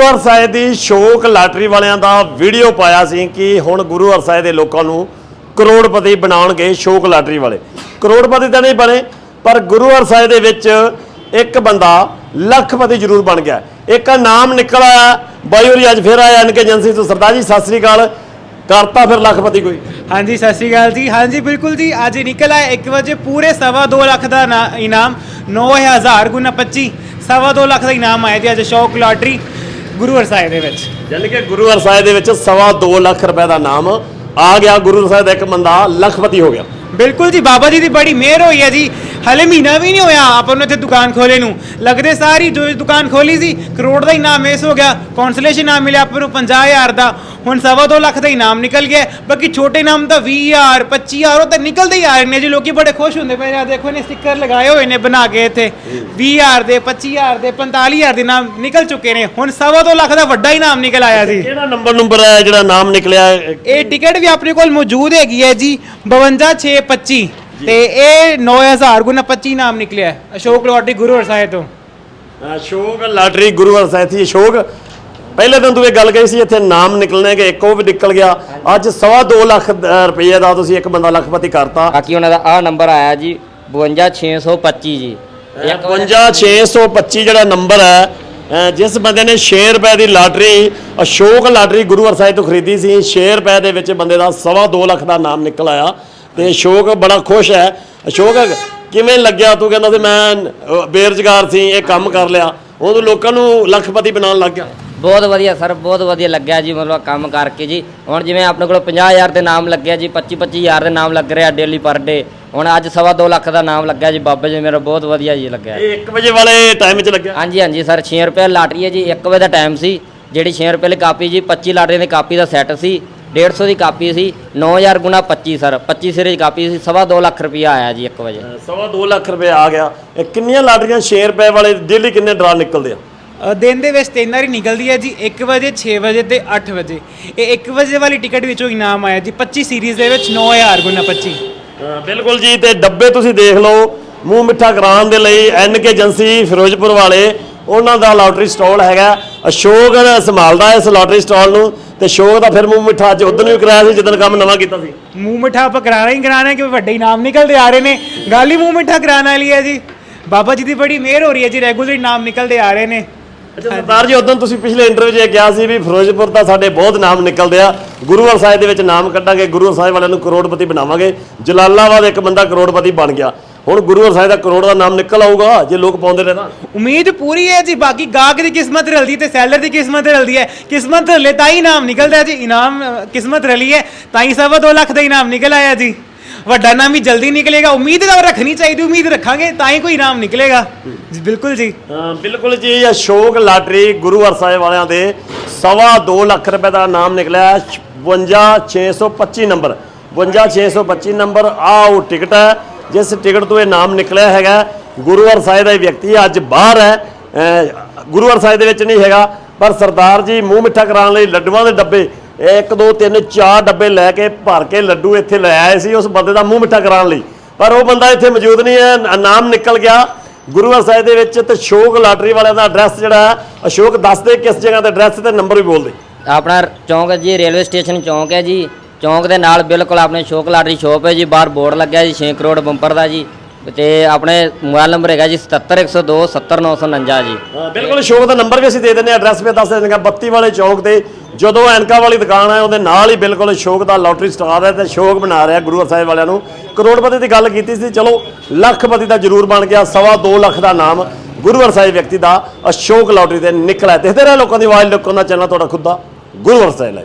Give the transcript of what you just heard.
ਗੁਰੂ ਸਾਹਿਬ ਦੀ ਸ਼ੋਕ ਲਾਟਰੀ ਵਾਲਿਆਂ ਦਾ ਵੀਡੀਓ ਪਾਇਆ ਸੀ ਕਿ ਹੁਣ ਗੁਰੂ ਸਾਹਿਬ ਦੇ ਲੋਕਾਂ ਨੂੰ ਕਰੋੜਪਤੀ ਬਣਾਉਣਗੇ ਸ਼ੋਕ ਲਾਟਰੀ ਵਾਲੇ। ਕਰੋੜਪਤੀ ਤਾਂ ਨਹੀਂ ਬਣੇ, ਪਰ ਗੁਰੂ ਸਾਹਿਬ ਦੇ ਵਿੱਚ ਇੱਕ ਬੰਦਾ ਲੱਖਪਤੀ ਜ਼ਰੂਰ ਬਣ ਗਿਆ। ਇੱਕ ਨਾਮ ਨਿਕਲ ਆਇਆ, ਬਾਈ ਹੋਰੀ ਅੱਜ ਫਿਰ ਆਇਆ ਐਨਕ ਏਜੰਸੀ ਤੋਂ। ਸਰਦਾਰ ਜੀ, ਸਤਿ ਸ੍ਰੀ ਅਕਾਲ। ਕਰਤਾ ਫਿਰ ਲੱਖਪਤੀ ਕੋਈ। ਹਾਂਜੀ, ਸਤਿ ਸ਼੍ਰੀ ਅਕਾਲ ਜੀ। ਹਾਂਜੀ, ਬਿਲਕੁਲ ਜੀ, ਅੱਜ ਨਿਕਲ ਆਇਆ 1 ਵਜੇ ਪੂਰੇ ਸਵਾ ਦੋ ਲੱਖ ਦਾ ਨਾ- ਇਨਾਮ 9000 ਗੁਣਾ 25 ਸਵਾ ਦੋ ਲੱਖ ਦਾ ਇਨਾਮ ਆਇਆ ਜੀ ਅੱਜ ਸ਼ੌਕ ਲਾਟਰੀ। ਗੁਰੂ ਸਾਹਿਬ ਦੇ ਵਿੱਚ। ਯਾਨੀ ਕਿ ਗੁਰੂ ਸਾਹਿਬ ਦੇ ਵਿੱਚ ਸਵਾ ਦੋ ਲੱਖ ਰੁਪਏ ਦਾ ਨਾਮ ਆ ਗਿਆ ਗੁਰੂ ਸਾਹਿਬ ਦਾ ਇੱਕ ਬੰਦਾ ਲੱਖਪਤੀ ਹੋ ਗਿਆ। ਬਿਲਕੁਲ ਜੀ ਬਾਬਾ ਜੀ ਦੀ ਬੜੀ ਮਿਹਰ ਹੋਈ ਹੈ ਜੀ। ਹਲੇ ਮਹੀਨਾ ਵੀ ਨਹੀਂ ਹੋਇਆ ਆਪਾਂ ਨੂੰ ਇੱਥੇ ਦੁਕਾਨ ਖੋਲੇ ਨੂੰ। ਲੱਗਦੇ ਸਾਰੀ ਜੋ ਦੁਕਾਨ ਖੋਲੀ ਸੀ ਕਰੋੜ ਦਾ ਇਨਾਮ ਇਸ ਹੋ ਗਿਆ। ਕੌਂਸਲੇਸ਼ਨ ਇਨਾਮ ਮਿਲਿਆ ਆਪਾਂ ਨੂੰ 50000 ਦਾ। ਹੁਣ ਸਵਾ ਦੋ ਲੱਖ ਦਾ ਇਨਾਮ ਨਿਕਲ ਗਿਆ ਬਾਕੀ ਛੋਟੇ ਇਨਾਮ ਤਾਂ 20000 25000 ਉਹ ਤਾਂ ਨਿਕਲਦੇ ਹੀ ਆ ਰਹੇ ਨੇ ਜੀ ਲੋਕੀ ਬੜੇ ਖੁਸ਼ ਹੁੰਦੇ ਪਏ ਆਹ ਦੇਖੋ ਨੇ ਸਟicker ਲਗਾਏ ਹੋਏ ਨੇ ਬਣਾ ਕੇ ਇੱਥੇ। 20000 ਦੇ 25000 ਦੇ 45000 ਦੇ ਇਨਾਮ ਨਿਕਲ ਚੁੱਕੇ ਨੇ। ਹੁਣ ਸਵਾ ਦੋ ਲੱਖ ਦਾ ਵੱਡਾ ਇਨਾਮ ਨਿਕਲ ਆਇਆ ਜੀ। ਕਿਹੜਾ ਨੰਬਰ ਨੰਬਰ ਹੈ ਜਿਹੜਾ ਨਾਮ ਨਿਕਲਿਆ? ਇਹ ਟਿਕਟ ਵੀ ਆਪਣੇ ਕੋਲ ਮੌਜੂਦ ਹੈਗੀ ਹੈ ਜੀ 52625 ਤੇ ਇਹ 9000 ਗੁਣਾ 25 ਨਾਮ ਨਿਕਲਿਆ। ਅਸ਼ੋਕ ਲੋਹਾਟੀ ਗੁਰੂ ਸਾਹਿਬ ਤੋਂ। ਅਸ਼ੋਕ ਲਾਟਰੀ ਗੁਰੂ ਸਾਹਿਬ ਦੀ ਅਸ਼ੋਕ। ਪਹਿਲੇ ਦਿਨ ਤੂੰ ਇਹ ਗੱਲ ਕਹੀ ਸੀ ਇੱਥੇ ਨਾਮ ਨਿਕਲਣੇ ਕਿ ਇੱਕ ਉਹ ਵੀ ਨਿਕਲ ਗਿਆ। ਅੱਜ ਸਵਾ ਦੋ ਲੱਖ ਅ, ਰੁਪਏ ਦਾ ਤੁਸੀਂ ਇੱਕ ਬੰਦਾ ਲੱਖਪਤੀ ਕਰਤਾ। ਬਾਕੀ ਉਹਨਾਂ ਦਾ ਆ ਨੰਬਰ ਆਇਆ ਜੀ 52625 ਜੀ। 51625 ਜਿਹੜਾ ਨੰਬਰ ਹੈ ਜਿਸ ਬੰਦੇ ਨੇ 6 ਰੁਪਏ ਦੀ ਲਾਟਰੀ ਅਸ਼ੋਕ ਲਾਟਰੀ ਗੁਰੂ ਸਾਹਿਬ ਤੋਂ ਖਰੀਦੀ ਸੀ 6 ਰੁਪਏ ਦੇ ਵਿੱਚ ਬੰਦੇ ਦਾ ਸਵਾ ਦੋ ਲੱਖ ਦਾ ਨਾਮ ਨਿਕਲ ਆਇਆ। ਤੇ ਅਸ਼ੋਕ ਬੜਾ ਖੁਸ਼ ਹੈ। ਅਸ਼ੋਕ ਕਿਵੇਂ ਲੱਗਿਆ? ਤੂੰ ਕਹਿੰਦਾ ਸੀ ਮੈਂ ਬੇਰੁਜ਼ਗਾਰ ਸੀ ਇਹ ਕੰਮ ਕਰ ਲਿਆ। ਉਹ ਲੋਕਾਂ ਨੂੰ ਲੱਖਪਤੀ ਬਣਾਉਣ ਲੱਗ ਗਿਆ। ਬਹੁਤ ਵਧੀਆ ਸਰ ਬਹੁਤ ਵਧੀਆ ਲੱਗਿਆ ਜੀ ਮਤਲਬ ਕੰਮ ਕਰਕੇ ਜੀ। ਹੁਣ ਜਿਵੇਂ ਆਪਣੇ ਕੋਲ 50000 ਦੇ ਨਾਮ ਲੱਗਿਆ ਜੀ 25 25000 ਦੇ ਨਾਮ ਲੱਗ ਰਿਹਾ ਡੇਲੀ ਪਰ ਡੇ ਹੁਣ ਅੱਜ ਸਵਾ ਦੋ ਲੱਖ ਦਾ ਨਾਮ ਲੱਗਿਆ ਜੀ ਬਾਬਾ ਜੀ ਮੇਰਾ ਬਹੁਤ ਵਧੀਆ ਜੀ ਲੱਗਿਆ। ਇਹ 1 ਵਜੇ ਵਾਲੇ ਟਾਈਮ 'ਚ ਲੱਗਿਆ? ਹਾਂਜੀ ਹਾਂਜੀ ਸਰ 6 ਰੁਪਏ ਲਾਟਰੀ ਹੈ ਜੀ 1 ਵਜੇ ਦਾ ਟਾਈਮ ਸੀ। ਜਿਹੜੀ 6 ਰੁਪਏ ਦੀ ਕਾਪੀ ਜੀ 25 ਲਾਟਰੀ ਦੀ ਕਾਪੀ ਦਾ ਸੈੱਟ ਸੀ 150 ਦੀ ਕਾਪੀ ਸੀ 9000 ਗੁਣਾ 25 ਸਰ 25 ਸਿਰੇ ਦੀ ਕਾਪੀ ਸੀ ਸਵਾ ਦੋ ਲੱਖ ਰੁਪਇਆ ਆਇਆ ਜੀ 1 ਵਜੇ। ਸਵਾ ਦੋ ਲੱਖ ਰੁਪਏ ਆ ਗਿਆ। ਇਹ ਕਿੰਨੀਆਂ ਲਾਟਰੀਆਂ 6 ਰੁਪਏ ਵਾਲੇ ਡੇਲੀ ਕਿੰਨੇ ਡਰਾ ਨਿਕਲਦੇ ਆ? ਅ, ਦਿਨ ਦੇ ਵਿੱਚ ਤਿੰਨ ਵਾਰੀ ਨਿਕਲਦੀ ਹੈ ਜੀ 1 ਵਜੇ 6 ਵਜੇ ਤੇ 8 ਵਜੇ। ਇਹ 1 ਵਜੇ ਵਾਲੀ ਟਿਕਟ ਵਿੱਚੋਂ ਇਨਾਮ ਆਇਆ ਜੀ 25 ਸੀਰੀਜ਼ ਦੇ ਵਿੱਚ 9000 ਗੁਣਾ 25 ਹਾਂ, ਬਿਲਕੁਲ ਜੀ ਤੇ ਡੱਬੇ ਤੁਸੀਂ ਦੇਖ ਲਓ ਮੂੰਹ ਮਿੱਠਾ ਕਰਾਉਣ ਦੇ ਲਈ ਐਨ ਕੇ ਏਜੰਸੀ ਫਿਰੋਜ਼ਪੁਰ ਵਾਲੇ ਉਹਨਾਂ ਦਾ ਲਾਟਰੀ ਸਟਾਲ ਹੈਗਾ। ਅਸ਼ੋਕ ਸੰਭਾਲਦਾ ਇਸ ਲਾਟਰੀ ਸਟਾਲ ਨੂੰ ਤੇ ਅਸ਼ੋਕ ਦਾ ਫਿਰ ਮੂੰਹ ਮਿੱਠਾ ਅੱਜ ਉਦੋਂ ਵੀ ਕਰਾਇਆ ਸੀ ਜਦੋਂ ਕੰਮ ਨਵਾਂ ਕੀਤਾ ਸੀ। ਮੂੰਹ ਮਿੱਠਾ ਆਪਾਂ ਕਰਾਣਾ ਹੀ ਕਰਾਣਾ ਕਿ ਵੱਡੇ ਇਨਾਮ ਨਿਕਲਦੇ ਆ ਰਹੇ ਨੇ। ਗੱਲ ਹੀ ਮੂੰਹ ਮਿੱਠਾ ਕਰਾਉਣ ਵਾਲੀ ਹੈ ਜੀ। ਬਾਬਾ ਜੀ ਦੀ ਬੜੀ ਮਿਹਰ ਹੋ ਰਹੀ ਹੈ ਜੀ ਰੈਗੂਲਰ ਇਨਾਮ ਨਿਕਲਦੇ ਆ ਰਹੇ ਨੇ। ਅੱਛਾ ਸਰਦਾਰ ਜੀ, ਉਦੋਂ ਤੁਸੀਂ ਪਿਛਲੇ ਇੰਟਰਵਿਊ 'ਚ ਕਿਹਾ ਸੀ ਵੀ ਫਿਰੋਜ਼ਪੁਰ ਦਾ ਸਾਡੇ ਬਹੁਤ ਨਾਮ ਨਿਕਲਦੇ ਆ। ਗੁਰੂਵਾਰ ਸਾਹਿਬ ਦੇ ਵਿੱਚ ਨਾਮ ਕੱਢਾਂਗੇ ਗੁਰੂਵਾਰ ਸਾਹਿਬ ਵਾਲਿਆਂ ਨੂੰ ਕਰੋੜਪਤੀ ਬਣਾਵਾਂਗੇ। ਜਲਾਲਾਬਾਦ ਇੱਕ ਬੰਦਾ ਕਰੋੜਪਤੀ ਬਣ ਗਿਆ। ਹੁਣ ਗੁਰੂਵਾਰ ਸਾਹਿਬ ਦਾ ਕਰੋੜ ਦਾ ਨਾਮ ਨਿਕਲ ਆਊਗਾ, ਜੇ ਲੋਕ ਪਾਉਂਦੇ ਰਹੇ ਤਾਂ। ਉਮੀਦ ਪੂਰੀ ਹੈ ਜੀ, ਬਾਕੀ ਗਾਹਕ ਦੀ ਕਿਸਮਤ ਰਲਦੀ ਤੇ ਸੈਲਰ ਦੀ ਕਿਸਮਤ ਰਲਦੀ ਹੈ। ਕਿਸਮਤ ਰਲੇ ਤਾਂ ਹੀ ਇਨਾਮ ਨਿਕਲਦਾ ਜੀ। ਇਨਾਮ ਕਿਸਮਤ ਰਲੀ ਹੈ, ਤਾਂ ਹੀ ਸਵਾ ਦੋ ਲੱਖ ਦਾ ਇਨਾਮ ਨਿਕਲ ਆਇਆ ਜੀ। ਵੱਡਾ ਨਾਮ ਵੀ ਜਲਦੀ ਨਿਕਲੇਗਾ, ਉਮੀਦ ਤਾਂ ਰੱਖਣੀ ਚਾਹੀਦੀ, ਉਮੀਦ ਰੱਖਾਂਗੇ, ਤਾਂ ਹੀ ਕੋਈ ਇਨਾਮ ਨਿਕਲੇਗਾ। ਜੀ, ਬਿਲਕੁਲ ਜੀ। ਹਾਂ, ਬਿਲਕੁਲ ਜੀ ਅਸ਼ੋਕ ਲਾਟਰੀ ਗੁਰੂ ਸਾਹਿਬ ਵਾਲਿਆਂ ਦੇ ਸਵਾ ਦੋ ਲੱਖ ਰੁਪਏ ਦਾ ਨਾਮ ਨਿਕਲਿਆ 52625 ਨੰਬਰ 52625 ਨੰਬਰ ਆ ਉਹ ਟਿਕਟ ਹੈ, ਜਿਸ ਟਿਕਟ ਤੋਂ ਇਹ ਨਾਮ ਨਿਕਲਿਆ ਹੈਗਾ ਗੁਰੂ ਸਾਹਿਬ ਦਾ ਇਹ ਵਿਅਕਤੀ ਅੱਜ ਬਾਹਰ ਹੈ। ਅਹ, ਗੁਰੂ ਸਾਹਿਬ ਦੇ ਵਿੱਚ ਨਹੀਂ ਹੈਗਾ, ਪਰ ਸਰਦਾਰ ਜੀ ਮੂੰਹ ਮਿੱਠਾ ਕਰਾਉਣ ਲਈ ਲੱਡੂਆਂ ਦੇ ਡੱਬੇ 1 2 3 4 ਡੱਬੇ ਲੈ ਕੇ ਭਰ ਕੇ ਲੱਡੂ ਇੱਥੇ ਲੈ ਆਏ ਸੀ ਉਸ ਬੰਦੇ ਦਾ ਮੂੰਹ ਮਿੱਠਾ ਕਰਾਉਣ ਲਈ। ਪਰ ਉਹ ਬੰਦਾ ਇੱਥੇ ਮੌਜੂਦ ਨਹੀਂ ਹੈ ਨਾਮ ਨਿਕਲ ਗਿਆ। ਗੁਰੂ ਸਾਹਿਬ ਦੇ ਵਿੱਚ ਤੇ ਅਸ਼ੋਕ ਲਾਟਰੀ ਵਾਲਿਆਂ ਦਾ ਐਡਰੈਸ ਜਿਹੜਾ ਅਸ਼ੋਕ ਦੱਸ ਦੇ ਕਿਸ ਜਗ੍ਹਾ ਤੇ ਐਡਰੈਸ ਤੇ ਨੰਬਰ ਵੀ ਬੋਲ ਦੇ ਆਪਣਾ ਚੌਂਕ ਹੈ ਜੀ ਰੇਲਵੇ ਸਟੇਸ਼ਨ ਚੌਂਕ ਹੈ ਜੀ। ਚੌਂਕ ਦੇ ਨਾਲ ਬਿਲਕੁਲ ਆਪਣੇ ਸ਼ੋਕ ਲਾਟਰੀ ਸ਼ੋਪ ਹੈ ਜੀ, ਬਾਹਰ ਬੋਰਡ ਲੱਗਿਆ ਜੀ 6 ਕਰੋੜ ਬੰਪਰ ਦਾ ਜੀ। ਤੇ ਆਪਣੇ ਮੋਬਾਈਲ ਨੰਬਰ ਹੈਗਾ ਜੀ 77102 70949 ਜੀ। ਬਿਲਕੁਲ ਅਸ਼ੋਕ ਦਾ ਨੰਬਰ ਵੀ ਅਸੀਂ ਦੇ ਦਿੰਦੇ ਹਾਂ ਐਡਰੈਸ ਵੀ ਦੱਸ ਦਿੰਦੇ ਹਾਂ 32 ਵਾਲੇ ਚੌਂਕ ਤੇ ਜਦੋਂ ਐਨਕਾ ਵਾਲੀ ਦੁਕਾਨ ਹੈ ਉਹਦੇ ਨਾਲ ਹੀ ਬਿਲਕੁਲ ਅਸ਼ੋਕ ਦਾ ਲਾਟਰੀ ਸਟਾਰ ਹੈ ਤੇ ਅਸ਼ੋਕ ਬਣਾ ਰਿਹਾ ਗੁਰੂ ਸਾਹਿਬ ਵਾਲਿਆਂ ਨੂੰ। ਕਰੋੜਪਤੀ ਦੀ ਗੱਲ ਕੀਤੀ ਸੀ, ਚਲੋ, ਲੱਖਪਤੀ ਦਾ ਜ਼ਰੂਰ ਬਣ ਗਿਆ, ਸਵਾ ਦੋ ਲੱਖ ਦਾ ਨਾਮ ਗੁਰੂ ਸਾਹਿਬ ਵਿਅਕਤੀ ਦਾ ਅਸ਼ੋਕ ਲਾਟਰੀ ਤੇ ਨਿਕਲਿਆ। ਦੇਖਦੇ ਰਹੇ ਲੋਕਾਂ ਦੀ ਆਵਾਜ਼, ਲੋਕਾਂ ਦਾ ਚੈਨਲ, ਤੁਹਾਡਾ ਖੁਦ ਦਾ ਗੁਰੂ ਸਾਹਿਬ ਲਈ।